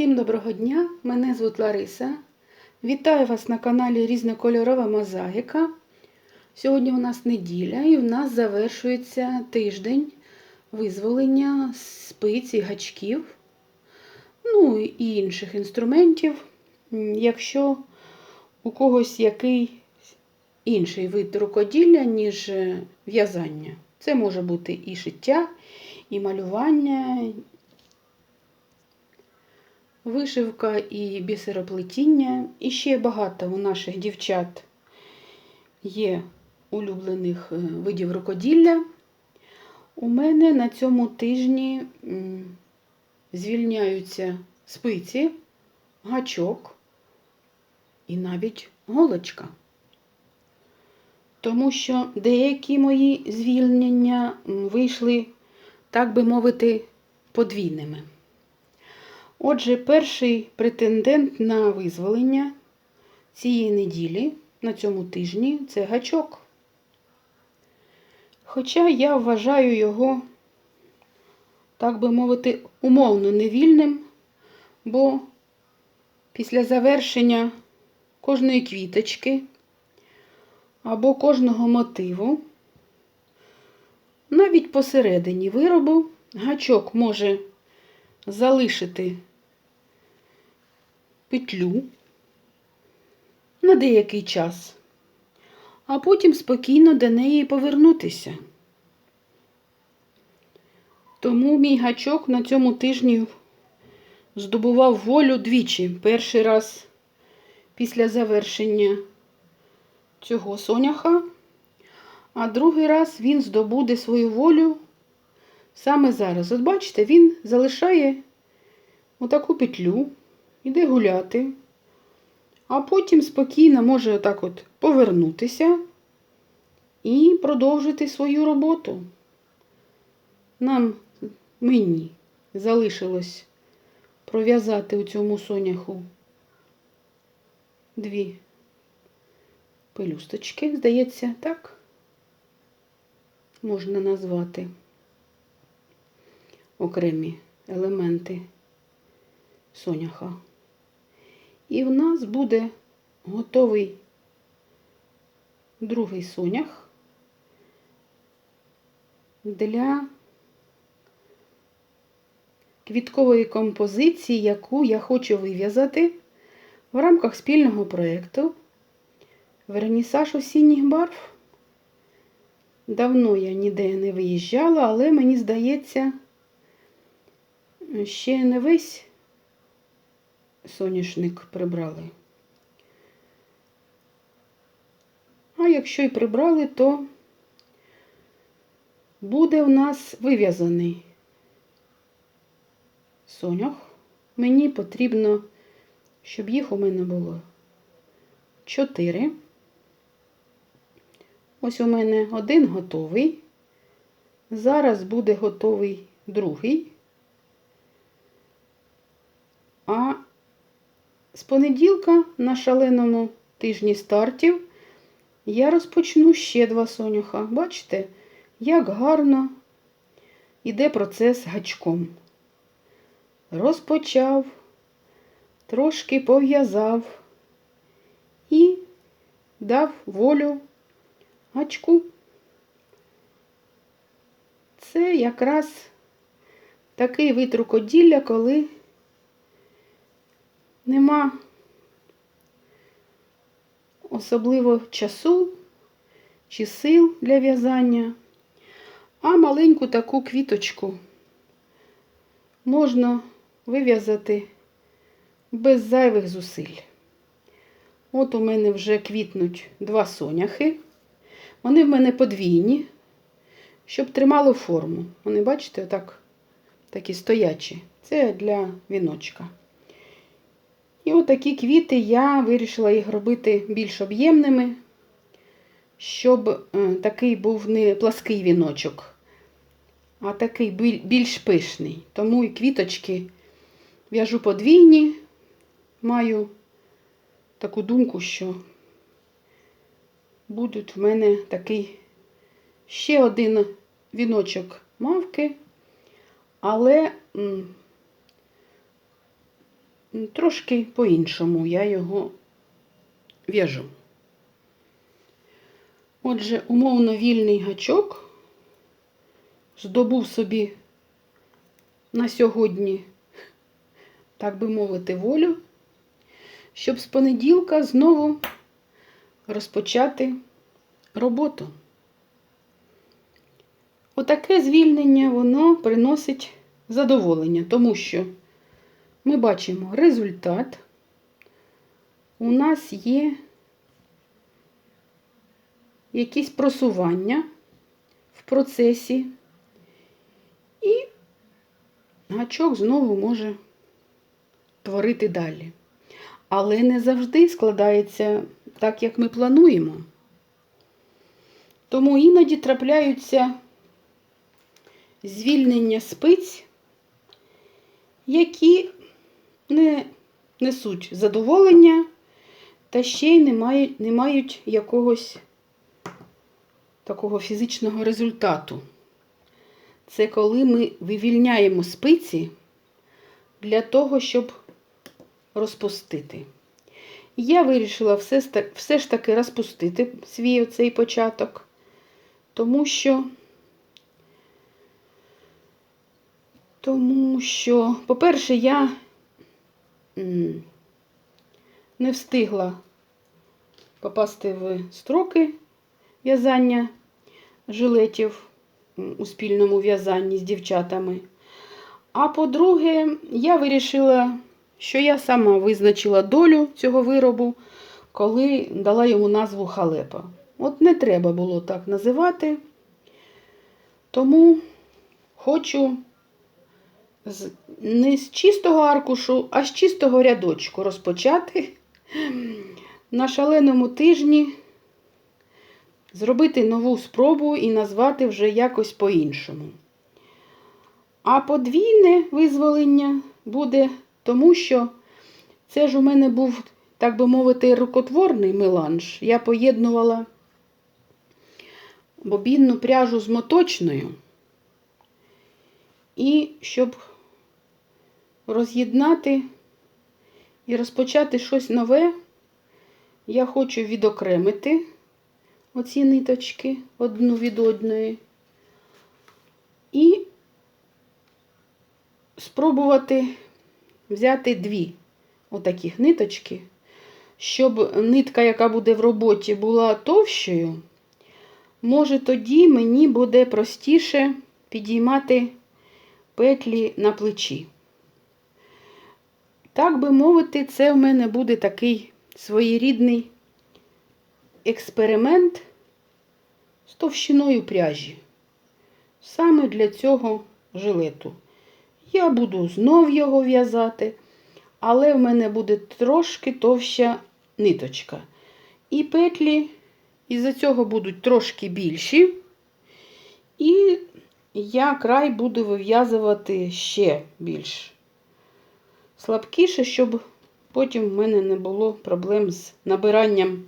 Всім доброго дня! Мене звуть Лариса. Вітаю вас на каналі Різнокольорова Мозаїка. Сьогодні у нас неділя і в нас завершується тиждень визволення спиць і гачків, ну і інших інструментів. Якщо у когось який інший вид рукоділля, ніж е, в'язання. Це може бути і шиття, і малювання, Вишивка і бісероплетіння. І ще багато у наших дівчат є улюблених е, видів рукоділля. У мене на цьому тижні звільняються спиці, гачок і навіть голочка. Тому що деякі мої звільнення вийшли, так би мовити, подвійними. Отже, перший претендент на визволення цієї неділі на цьому тижні це гачок. Хоча я вважаю його, так би мовити, умовно невільним, бо після завершення кожної квіточки або кожного мотиву, навіть посередині виробу, гачок може залишити петлю на деякий час, а потім спокійно до неї повернутися. Тому мій гачок на цьому тижні здобував волю двічі. Перший раз після завершення цього соняха, а другий раз він здобуде свою волю саме зараз. От бачите, він залишає отаку петлю іде гуляти, а потім спокійно може отак от повернутися і продовжити свою роботу. Нам, мені, залишилось пров'язати у цьому соняху дві пелюсточки, здається, так можна назвати окремі елементи соняха. І в нас буде готовий другий сонях для квіткової композиції, яку я хочу вив'язати в рамках спільного проєкту Вернісаж осінніх барв. Давно я ніде не виїжджала, але мені здається, ще не весь соняшник прибрали. А якщо і прибрали, то буде у нас вив'язаний сонях. Мені потрібно, щоб їх у мене було 4. Ось у мене один готовий. Зараз буде готовий другий. А з понеділка на шаленому тижні стартів я розпочну ще два соняха. Бачите, як гарно йде процес гачком. Розпочав, трошки пов'язав і дав волю гачку. Це якраз такий вид рукоділля, коли нема особливо часу чи сил для в'язання, а маленьку таку квіточку можна вив'язати без зайвих зусиль. От у мене вже квітнуть два соняхи. Вони в мене подвійні, щоб тримали форму. Вони, бачите, отак такі стоячі. Це для віночка. І отакі квіти я вирішила їх робити більш об'ємними, щоб е, такий був не плаский віночок, а такий більш пишний. Тому і квіточки в'яжу подвійні, маю таку думку, що будуть в мене такий ще один віночок мавки, але трошки по-іншому я його в'яжу. Отже, умовно вільний гачок здобув собі на сьогодні, так би мовити, волю, щоб з понеділка знову розпочати роботу. Отаке звільнення воно приносить задоволення, тому що ми бачимо результат. У нас є якісь просування в процесі, і гачок знову може творити далі. Але не завжди складається так, як ми плануємо. Тому іноді трапляються звільнення спиць, які не несуть задоволення та ще й не мають, не мають якогось такого фізичного результату. Це коли ми вивільняємо спиці для того, щоб розпустити. Я вирішила все, все ж таки розпустити свій оцей початок, тому що, тому що, по-перше, я не встигла попасти в строки в'язання жилетів у спільному в'язанні з дівчатами. А по-друге, я вирішила, що я сама визначила долю цього виробу, коли дала йому назву халепа. От не треба було так називати. Тому хочу не з чистого аркушу, а з чистого рядочку розпочати на шаленому тижні зробити нову спробу і назвати вже якось по-іншому. А подвійне визволення буде тому, що це ж у мене був, так би мовити, рукотворний меланж. Я поєднувала бобінну пряжу з моточною. І щоб роз'єднати і розпочати щось нове, я хочу відокремити оці ниточки одну від одної. І спробувати взяти дві отаких ниточки, щоб нитка, яка буде в роботі, була товщою. Може, тоді мені буде простіше підіймати петлі на плечі. Так би мовити, це в мене буде такий своєрідний експеримент з товщиною пряжі. Саме для цього жилету. Я буду знов його в'язати, але в мене буде трошки товща ниточка. І петлі із-за цього будуть трошки більші. І я край буду вив'язувати ще більш слабкіше, щоб потім в мене не було проблем з набиранням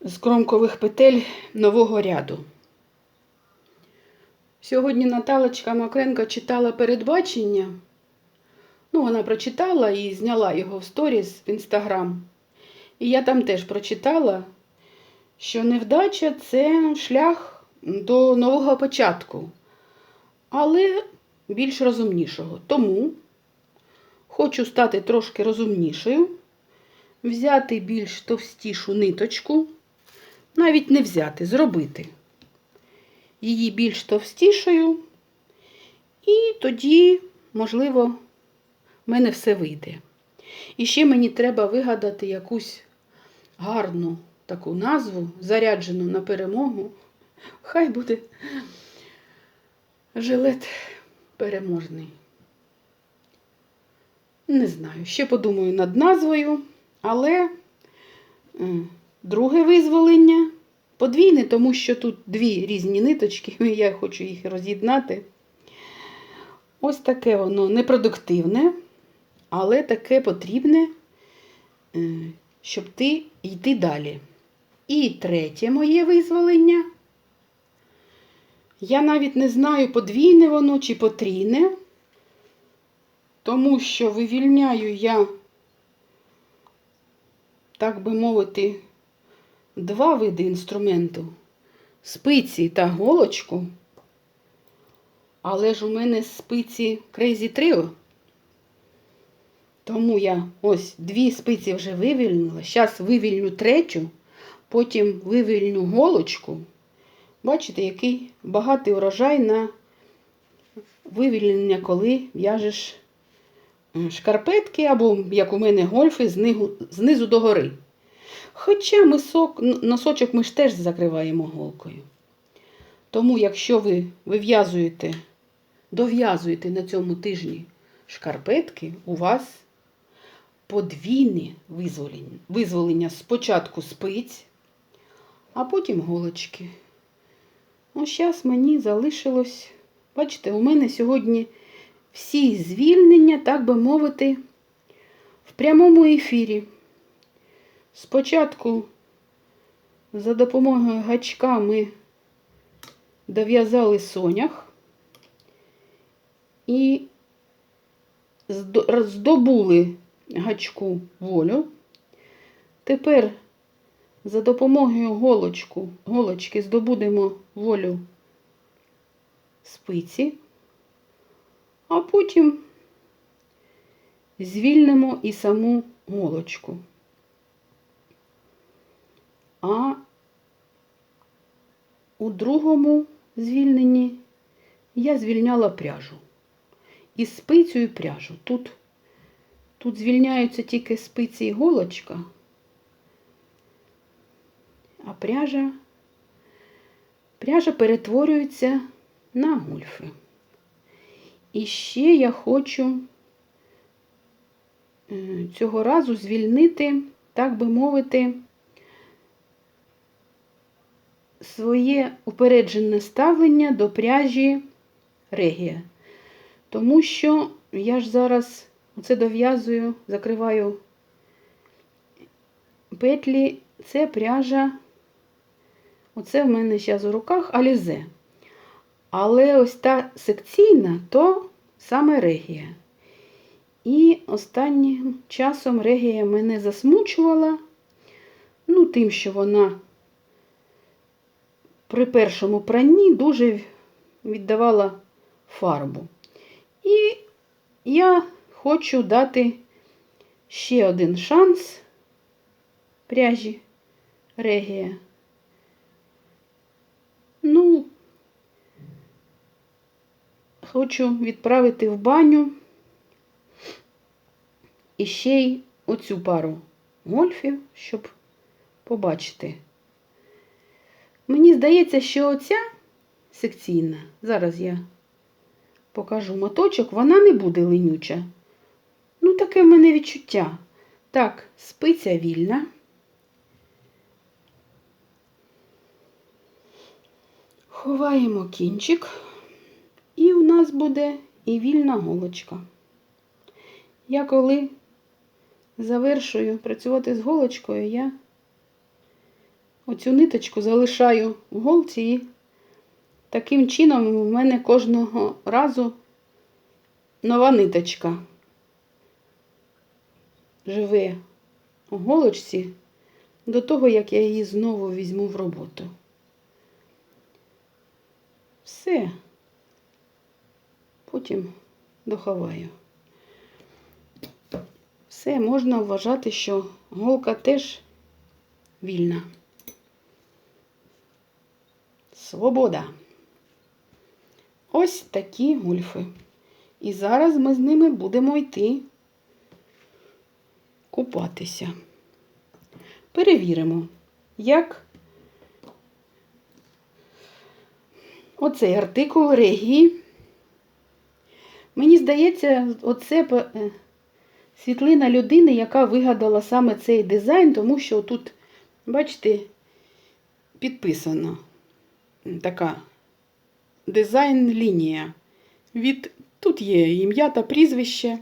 з кромкових петель нового ряду. Сьогодні Наталочка Макренко читала передбачення. Ну, вона прочитала і зняла його в сторіс в інстаграм. І я там теж прочитала, що невдача це шлях до нового початку, але більш розумнішого. Тому хочу стати трошки розумнішою, взяти більш товстішу ниточку, навіть не взяти, зробити її більш товстішою, і тоді, можливо, в мене все вийде. І ще мені треба вигадати якусь гарну таку назву, заряджену на перемогу. Хай буде жилет переможний. Не знаю, ще подумаю над назвою, але е, друге визволення подвійне, тому що тут дві різні ниточки, і я хочу їх роз'єднати. Ось таке воно непродуктивне, але таке потрібне, е, щоб ти йти далі. І третє моє визволення. Я навіть не знаю, подвійне воно чи потрійне, тому що вивільняю я, так би мовити, два види інструменту спиці та голочку. Але ж у мене спиці Crazy Trio. Тому я ось дві спиці вже вивільнила. Зараз вивільню третю, потім вивільню голочку. Бачите, який багатий урожай на вивільнення, коли в'яжеш шкарпетки або, як у мене, гольфи знизу, знизу до гори. Хоча мисок, носочок ми ж теж закриваємо голкою. Тому, якщо ви вив'язуєте, дов'язуєте на цьому тижні шкарпетки, у вас подвійне визволення. Визволення спочатку спиць, а потім голочки. Ось зараз мені залишилось. Бачите, у мене сьогодні всі звільнення, так би мовити, в прямому ефірі. Спочатку за допомогою гачка ми дов'язали сонях і здобули гачку волю. Тепер за допомогою голочку, голочки здобудемо волю спиці, а потім звільнимо і саму голочку. А у другому звільненні я звільняла пряжу. І спицю, пряжу. Тут, тут звільняються тільки спиці і голочка, а пряжа, пряжа перетворюється на гульфи. І ще я хочу е, цього разу звільнити, так би мовити, своє упереджене ставлення до пряжі регія. Тому що я ж зараз оце дов'язую, закриваю петлі, це пряжа, оце в мене зараз у руках алізе. Але ось та секційна, то саме регія. І останнім часом регія мене засмучувала, ну, тим, що вона при першому пранні дуже віддавала фарбу. І я хочу дати ще один шанс пряжі регія. Ну, хочу відправити в баню і ще й оцю пару гольфів, щоб побачити. Мені здається, що оця секційна, зараз я покажу моточок, вона не буде ленюча. Ну, таке в мене відчуття. Так, спиця вільна. Ховаємо кінчик, буде і вільна голочка. Я коли завершую працювати з голочкою, я оцю ниточку залишаю в голці і таким чином в мене кожного разу нова ниточка живе у голочці до того, як я її знову візьму в роботу. Все. Потім доховаю. Все, можна вважати, що голка теж вільна. Свобода. Ось такі гульфи. І зараз ми з ними будемо йти купатися. Перевіримо, як оцей артикул регії. Мені здається, оце е, світлина людини, яка вигадала саме цей дизайн, тому що тут, бачите, підписано така дизайн-лінія. Від тут є ім'я та прізвище.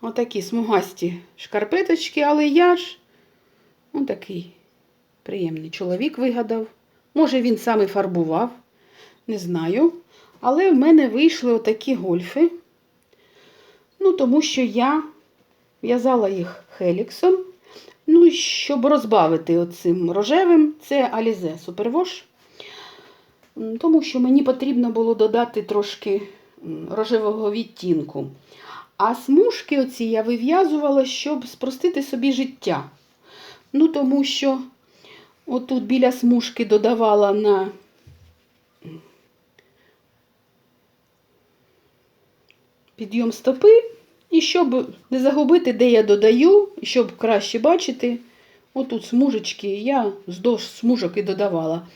Отакі смугасті шкарпеточки, але я ж отакий приємний чоловік вигадав. Може, він сам і фарбував, не знаю. Але в мене вийшли отакі гольфи. Ну, тому що я в'язала їх хеліксом. Ну, щоб розбавити оцим рожевим, це Alize Superwash. Тому що мені потрібно було додати трошки рожевого відтінку. А смужки оці я вив'язувала, щоб спростити собі життя. Ну, тому що отут біля смужки додавала на підйом стопи. І щоб не загубити, де я додаю, і щоб краще бачити, отут смужечки, я вздовж смужок і додавала.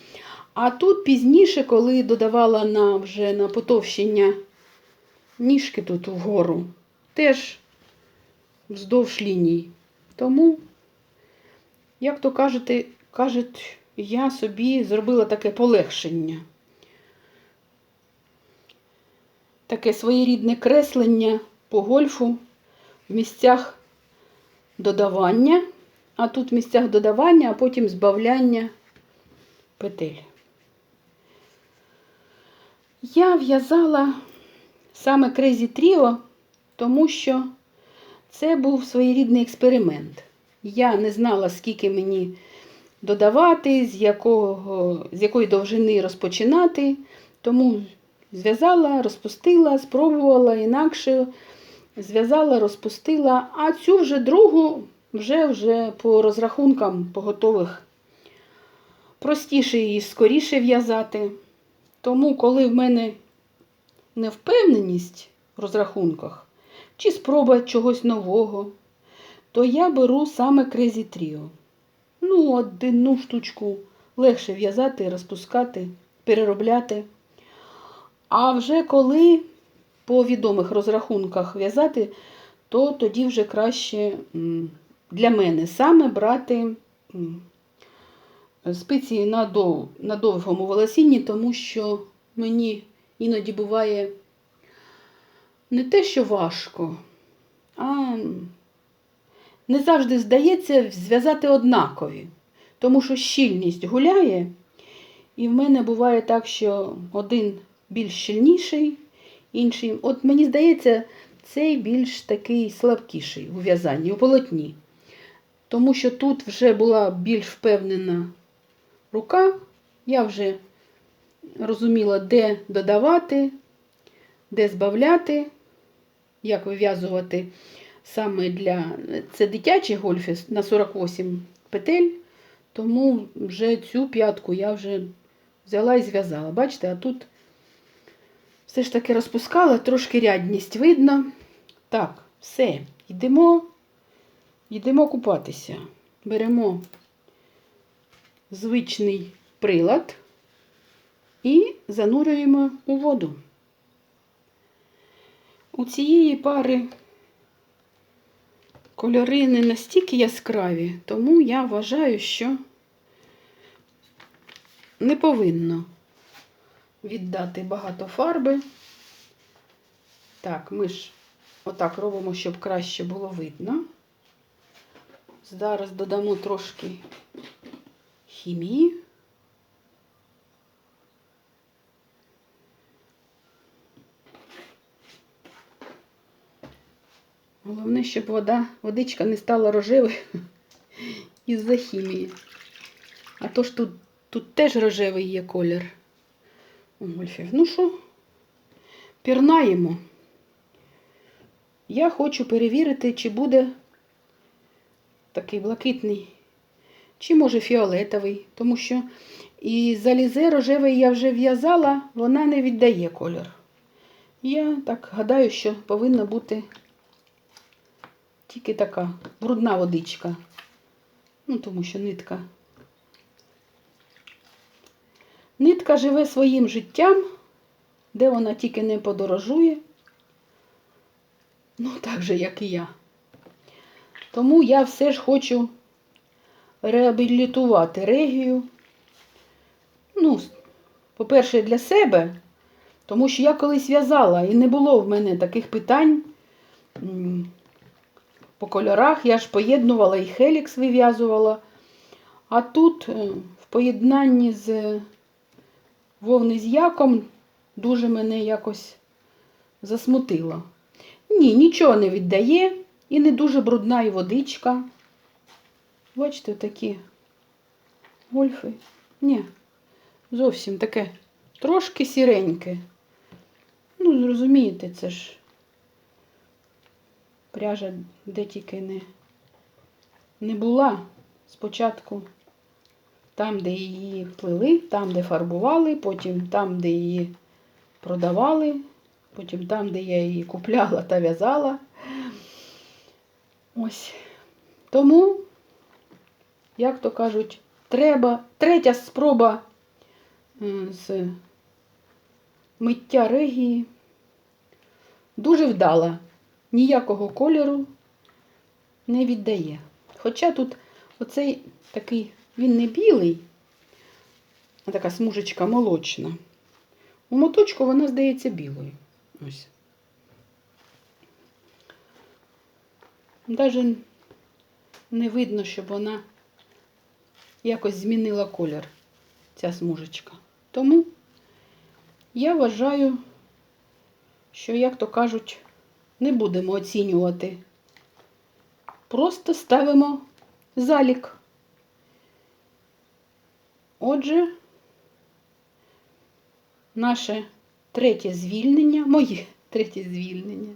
А тут пізніше, коли додавала на, вже на потовщення ніжки тут вгору, теж вздовж ліній. Тому, як то кажете, кажуть, я собі зробила таке полегшення. Таке своєрідне креслення по гольфу в місцях додавання, а тут в місцях додавання, а потім збавляння петель. Я в'язала саме Crazy Trio, тому що це був своєрідний експеримент. Я не знала, скільки мені додавати, з, якого, з якої довжини розпочинати, тому зв'язала, розпустила, спробувала інакше, зв'язала, розпустила, а цю вже другу вже, вже по розрахункам по готових простіше і скоріше в'язати. Тому, коли в мене невпевненість в розрахунках чи спроба чогось нового, то я беру саме Crazy Trio. Ну, одну штучку легше в'язати, розпускати, переробляти. А вже коли по відомих розрахунках в'язати, то тоді вже краще для мене саме брати спиці на, на довгому волосінні, тому що мені іноді буває не те, що важко, а не завжди здається зв'язати однакові, тому що щільність гуляє, і в мене буває так, що один більш щільніший, інший. От мені здається, цей більш такий слабкіший у в'язанні, у полотні. Тому що тут вже була більш впевнена рука, я вже розуміла, де додавати, де збавляти, як вив'язувати саме для це дитячі гольфи на 48 петель, тому вже цю п'ятку я вже взяла і зв'язала. Бачите, а тут все ж таки розпускала, трошки рядність видно. Так, все, йдемо, йдемо купатися. Беремо звичний прилад і занурюємо у воду. У цієї пари кольори не настільки яскраві, тому я вважаю, що не повинно віддати багато фарби. Так, ми ж отак робимо, щоб краще було видно. Зараз додамо трошки хімії. Головне, щоб вода, водичка не стала рожевою із-за хімії. А то ж тут, тут теж рожевий є колір гольфів. Ну що, пірнаємо. Я хочу перевірити, чи буде такий блакитний, чи може фіолетовий, тому що і залізе рожевий я вже в'язала, вона не віддає колір. Я так гадаю, що повинна бути тільки така брудна водичка. Ну, тому що нитка. Нитка живе своїм життям, де вона тільки не подорожує. Ну, так же, як і я. Тому я все ж хочу реабілітувати регію. Ну, по-перше, для себе, тому що я колись в'язала і не було в мене таких питань по кольорах. Я ж поєднувала і хелікс вив'язувала. А тут е, в поєднанні з вовни з яком дуже мене якось засмутило. Ні, нічого не віддає і не дуже брудна і водичка. Бачите, такі гольфи. Ні, зовсім таке трошки сіреньке. Ну, зрозумієте, це ж пряжа де тільки не, не була спочатку там, де її плели, там, де фарбували, потім там, де її продавали, потім там, де я її купляла та в'язала. Ось. Тому, як то кажуть, треба третя спроба з миття регії. Дуже вдала. Ніякого кольору не віддає. Хоча тут оцей такий, він не білий, а така смужечка молочна. У моточку вона здається білою. Ось. Навіть не видно, щоб вона якось змінила колір, ця смужечка. Тому я вважаю, що, як то кажуть, не будемо оцінювати. Просто ставимо залік. Отже, наше третє звільнення, моє третє звільнення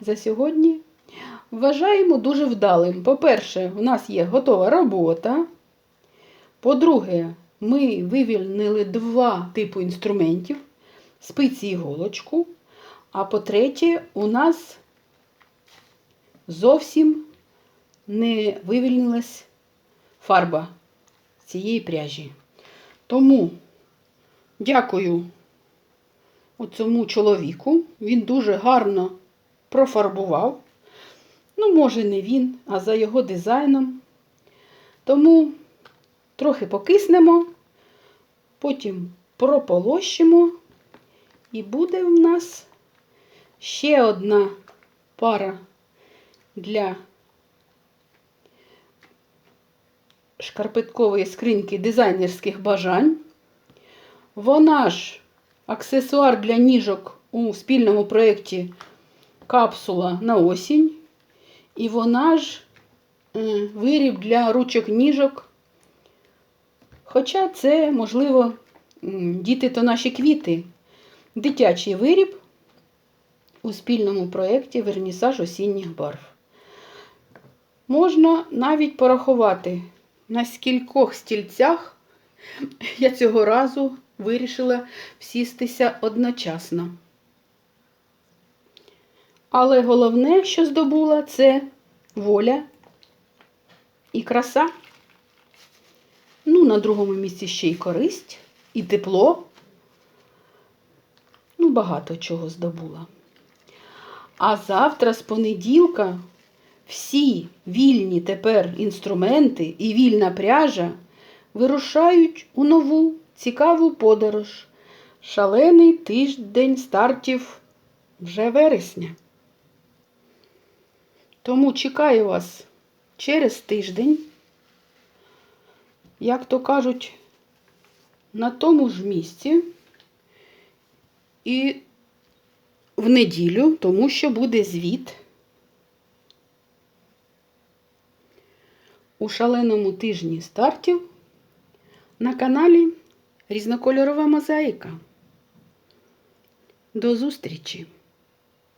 за сьогодні вважаємо дуже вдалим. По-перше, у нас є готова робота. По-друге, ми вивільнили два типи інструментів спиці і іголочку. А по-третє, у нас зовсім не вивільнилась фарба цієї пряжі. Тому дякую цьому чоловіку. Він дуже гарно профарбував. Ну, може, не він, а за його дизайном. Тому трохи покиснемо, потім прополощимо, і буде в нас ще одна пара для шкарпеткової скриньки дизайнерських бажань. Вона ж аксесуар для ніжок у спільному проєкті Капсула на осінь. І вона ж е, виріб для ручок ніжок. Хоча це, можливо, діти то наші квіти. Дитячий виріб у спільному проєкті Вернісаж осінніх барв. Можна навіть порахувати, на скількох стільцях я цього разу вирішила всістися одночасно. Але головне, що здобула, це воля і краса. Ну, на другому місці ще й користь, і тепло. Ну, багато чого здобула. А завтра з понеділка всі вільні тепер інструменти і вільна пряжа вирушають у нову цікаву подорож. Шалений тиждень стартів вже вересня. Тому чекаю вас через тиждень, як то кажуть, на тому ж місці і в неділю, тому що буде звіт у шаленому тижні стартів на каналі Різнокольорова Мозаїка. До зустрічі!